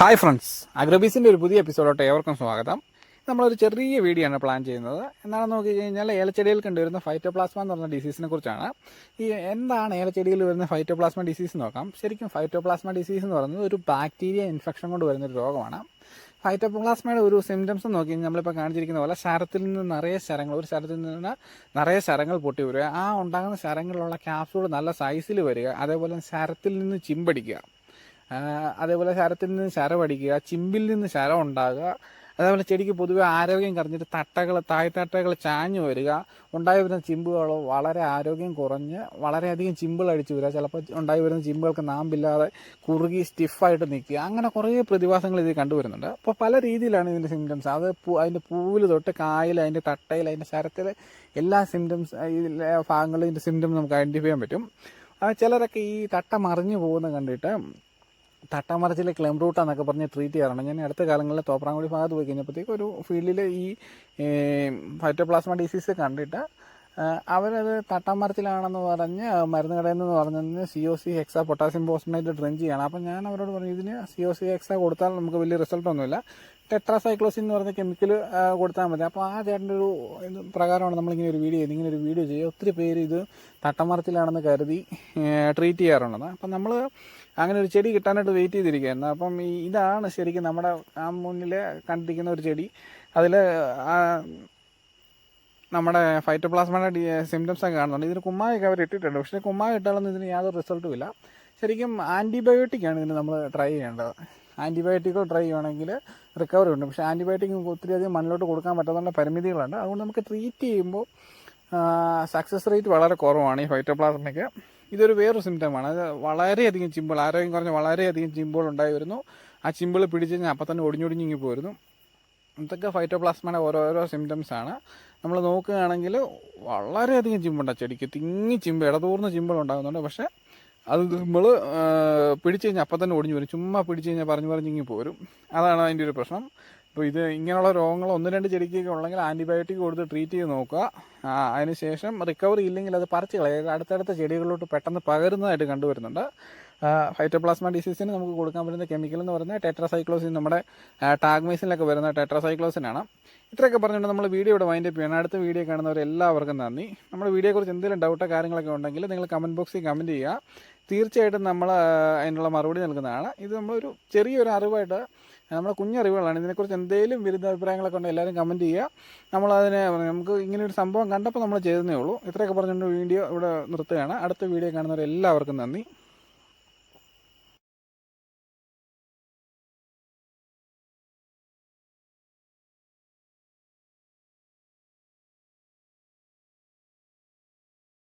Hi friends. അഗ്രബീസിന്റെ ഒരു പുതിയ എപ്പിസോഡോട്ട് ഏവർക്കും സ്വാഗതം. നമ്മളൊരു ചെറിയ വീഡിയോ ആണ് പ്ലാൻ ചെയ്യുന്നത്. എന്താണെന്ന് നോക്കി കഴിഞ്ഞാൽ ഏലച്ചെടിയിൽ കണ്ടുവരുന്ന ഫൈറ്റോപ്ലാസ്മ എന്ന് പറഞ്ഞ ഡിസീസിനെ കുറിച്ചാണ്. ഈ എന്താണ് ഏലച്ചെടിയിൽ വരുന്ന ഫൈറ്റോപ്ലാസ്മ ഡിസീസ് നോക്കാം. ശരിക്കും ഫൈറ്റോപ്ലാസ്മ ഡിസീസ് എന്ന് പറയുന്നത് ഒരു ബാക്ടീരിയ ഇൻഫെക്ഷൻ കൊണ്ട് വരുന്ന ഒരു രോഗമാണ്. ഫൈറ്റോപ്ലാസ്മയുടെ ഒരു സിംറ്റംസ് നോക്കി നമ്മളിപ്പോൾ കാണിച്ചിരിക്കുന്ന പോലെ ശരത്തിൽ നിന്ന് നിറയെ ശരങ്ങൾ ഒരു ശരത്തിൽ നിന്ന് നിറയെ ശരങ്ങൾ പൊട്ടി വരിക. ആ ഉണ്ടാകുന്ന ശരങ്ങളിലുള്ള ക്യാപ്സൂൾ നല്ല സൈസിൽ വരിക. അതേപോലെ ശരത്തിൽ നിന്ന് ചിമ്പടിക്കുക അതേപോലെ ശരത്തിൽ നിന്ന് ശരം അടിക്കുക ചിമ്പിൽ നിന്ന് ശരം ഉണ്ടാകുക അതേപോലെ ചെടിക്ക് പൊതുവെ ആരോഗ്യം കുറഞ്ഞിട്ട് തട്ടകൾ തായ്തട്ടകൾ ചാഞ്ഞു വരിക ഉണ്ടായി വരുന്ന ചിമ്പുകൾ വളരെ ആരോഗ്യം കുറഞ്ഞ് വളരെയധികം ചിമ്പുകൾ അടിച്ചു വരിക. ചിലപ്പോൾ ഉണ്ടായി വരുന്ന ചിമ്പുകൾക്ക് നാമ്പില്ലാതെ കുറുകി സ്റ്റിഫായിട്ട് നിൽക്കുക. അങ്ങനെ കുറേ പ്രതിഭാസങ്ങൾ ഇതിൽ കണ്ടുവരുന്നുണ്ട്. അപ്പോൾ പല രീതിയിലാണ് ഇതിന്റെ സിംറ്റംസ് അത് അതിന്റെ പൂവിൽ തൊട്ട് കായിൽ അതിന്റെ തട്ടയിൽ അതിന്റെ ശരത്തിൽ എല്ലാ സിംറ്റംസ് ഇതിലെ ഭാഗങ്ങളിൽ ഇതിന്റെ സിംറ്റംസ് നമുക്ക് ഐഡന്റിഫൈ ചെയ്യാൻ പറ്റും. ചിലരൊക്കെ ഈ തട്ട മറിഞ്ഞു പോകുന്നത് കണ്ടിട്ട് തട്ടാമറച്ചിൽ ക്ലെം റൂട്ട് എന്നൊക്കെ പറഞ്ഞ് ട്രീറ്റ് ചെയ്യാറുണ്ട്. ഞാൻ അടുത്ത കാലങ്ങളിൽ തോപ്രാങ്കുടി ഭാഗത്ത് പോയി കഴിഞ്ഞപ്പോഴത്തേക്ക് ഒരു ഫീൽഡിൽ ഈ ഫൈറ്റോപ്ലാസ്മ ഡിസീസ് കണ്ടിട്ട് അവരത് തട്ടാമരത്തിലാണെന്ന് പറഞ്ഞ് മരുന്ന് കടയിൽ നിന്ന് പറഞ്ഞതിന് സി ഒ സി എക്സാ പൊട്ടാസ്യം പോസ്റ്റിനായിട്ട് ഡ്രിങ്ക് ചെയ്യണം. അപ്പം ഞാൻ അവരോട് പറഞ്ഞു ഇതിന് സി ഒ സി എക്സാ കൊടുത്താൽ നമുക്ക് വലിയ റിസൾട്ട് ഒന്നുമില്ല. ടെട്രാസൈക്ലോസിൻ എന്ന് പറഞ്ഞ കെമിക്കൽ കൊടുത്താൽ മതി. അപ്പോൾ ആ ചേട്ടന്റെ ഒരു ഇത് പ്രകാരമാണ് നമ്മളിങ്ങനെ ഒരു വീഡിയോ ചെയ്ത് ഇങ്ങനെ ഒരു വീഡിയോ ചെയ്യുക. ഒത്തിരി പേര് ഇത് തട്ടമറച്ചിലാണെന്ന് കരുതി ട്രീറ്റ് ചെയ്യാറുള്ളത്. അപ്പം നമ്മൾ അങ്ങനെ ഒരു ചെടി കിട്ടാനായിട്ട് വെയിറ്റ് ചെയ്തിരിക്കുകയായിരുന്നു. അപ്പം ഇതാണ് ശരിക്കും നമ്മുടെ ആ മുന്നിൽ കണ്ടിരിക്കുന്ന ഒരു ചെടി. അതിൽ നമ്മുടെ ഫൈറ്റോപ്ലാസ്മയുടെ ഡി സിംറ്റംസ് ഒക്കെ കാണുന്നുണ്ട്. ഇതിന് കുമ്മായൊക്കെ അവർ ഇട്ടിട്ടുണ്ട്. പക്ഷേ കുമ്മായ ഇട്ടാലൊന്നും ഇതിന് യാതൊരു റിസൾട്ടും ഇല്ല. ശരിക്കും ആന്റിബയോട്ടിക്കാണ് ഇതിന് നമ്മൾ ട്രൈ ചെയ്യേണ്ടത്. ആന്റിബയോട്ടിക്കോ ട്രൈ ചെയ്യുകയാണെങ്കിൽ റിക്കവറി ഉണ്ട്. പക്ഷേ ആന്റിബയോട്ടിക് ഒത്തിരി അധികം മണ്ണിലോട്ട് കൊടുക്കാൻ പറ്റാത്ത പരിമിതികളുണ്ട്. അതുകൊണ്ട് നമുക്ക് ട്രീറ്റ് ചെയ്യുമ്പോൾ സക്സസ് റേറ്റ് വളരെ കുറവാണ് ഈ ഫൈറ്റോപ്ലാസ്മയ്ക്ക്. ഇതൊരു വേറൊരു സിംറ്റമാണ് അത് വളരെയധികം ചിമ്പിൾ ആരോഗ്യം കുറഞ്ഞ് വളരെയധികം ചിമ്പിൾ ഉണ്ടായി വരുന്നു. ആ ചിമ്പിൾ പിടിച്ച് കഴിഞ്ഞാൽ അപ്പം തന്നെ ഒടിഞ്ഞൊടിഞ്ഞിങ്ങി പോരുന്നു. ഇതൊക്കെ ഫൈറ്റോപ്ലാസ്മയുടെ ഓരോരോ സിംറ്റംസ് ആണ്. നമ്മൾ നോക്കുകയാണെങ്കിൽ വളരെയധികം ചിമ്പുണ്ട് ചെടിക്ക്. തിങ്ങി ചിമ്പ് ഇടതൂർന്ന ചിമ്പുകൾ ഉണ്ടാകുന്നുണ്ട്. പക്ഷേ അത് നമ്മൾ പിടിച്ചു കഴിഞ്ഞാൽ അപ്പം തന്നെ ഒടിഞ്ഞു വരും. ചുമ്മാ പിടിച്ചു കഴിഞ്ഞാൽ പറഞ്ഞു പറഞ്ഞിങ്ങി പോരും. അതാണ് അതിന്റെ ഒരു പ്രശ്നം. അപ്പോൾ ഇത് ഇങ്ങനെയുള്ള രോഗങ്ങൾ ഒന്ന് രണ്ട് ചെടിക്കൊക്കെ ഉള്ളെങ്കിൽ ആന്റിബയോട്ടിക് കൊടുത്ത് ട്രീറ്റ് ചെയ്ത് നോക്കുക. അതിനുശേഷം അതിന് ശേഷം റിക്കവറി ഇല്ലെങ്കിൽ അത് പറിച്ച് കളയുക. അടുത്തടുത്ത ചെടികളിലോട്ട് പെട്ടെന്ന് പകരുന്നതായിട്ട് കണ്ടുവരുന്നുണ്ട്. ഫൈറ്റോപ്ലാസ്മ ഡിസീസിന് നമുക്ക് കൊടുക്കാൻ പറ്റുന്ന കെമിക്കൽ എന്ന് പറയുന്നത് ടെട്രാസൈക്ലോസിൻ നമ്മുടെ ടാഗ്മൈസിലൊക്കെ വരുന്ന ടെട്രാസൈക്ലോസിനാണ് ഇത്രയൊക്കെ പറഞ്ഞുകൊണ്ട് നമ്മൾ വീഡിയോ ഇവിടെ വൈൻഡപ്പ് ചെയ്യണം. അടുത്ത വീഡിയോ കാണുന്നവർ എല്ലാവർക്കും നന്ദി. നമ്മുടെ വീഡിയോയെക്കുറിച്ച് എന്തെങ്കിലും ഡൗട്ടോ കാര്യങ്ങളൊക്കെ ഉണ്ടെങ്കിൽ നിങ്ങൾ കമന്റ് ബോക്സിൽ കമന്റ് ചെയ്യുക. തീർച്ചയായിട്ടും നമ്മൾ അതിനുള്ള മറുപടി നൽകുന്നതാണ്. ഇത് നമ്മളൊരു ചെറിയൊരു അറിവായിട്ട് നമ്മുടെ കുഞ്ഞറിവുകളാണ്. ഇതിനെക്കുറിച്ച് എന്തെങ്കിലും വിരുദ്ധ അഭിപ്രായങ്ങളൊക്കെ ഉണ്ടെങ്കിൽ എല്ലാവരും കമന്റ് ചെയ്യുക. നമ്മളതിനെ നമുക്ക് ഇങ്ങനെ ഒരു സംഭവം കണ്ടപ്പോൾ നമ്മൾ ചെയ്തതേ ഉള്ളൂ. ഇത്രയൊക്കെ പറഞ്ഞുകൊണ്ട് വീഡിയോ ഇവിടെ നിർത്തുകയാണ്. അടുത്ത വീഡിയോ കാണുന്നവർ എല്ലാവർക്കും നന്ദി.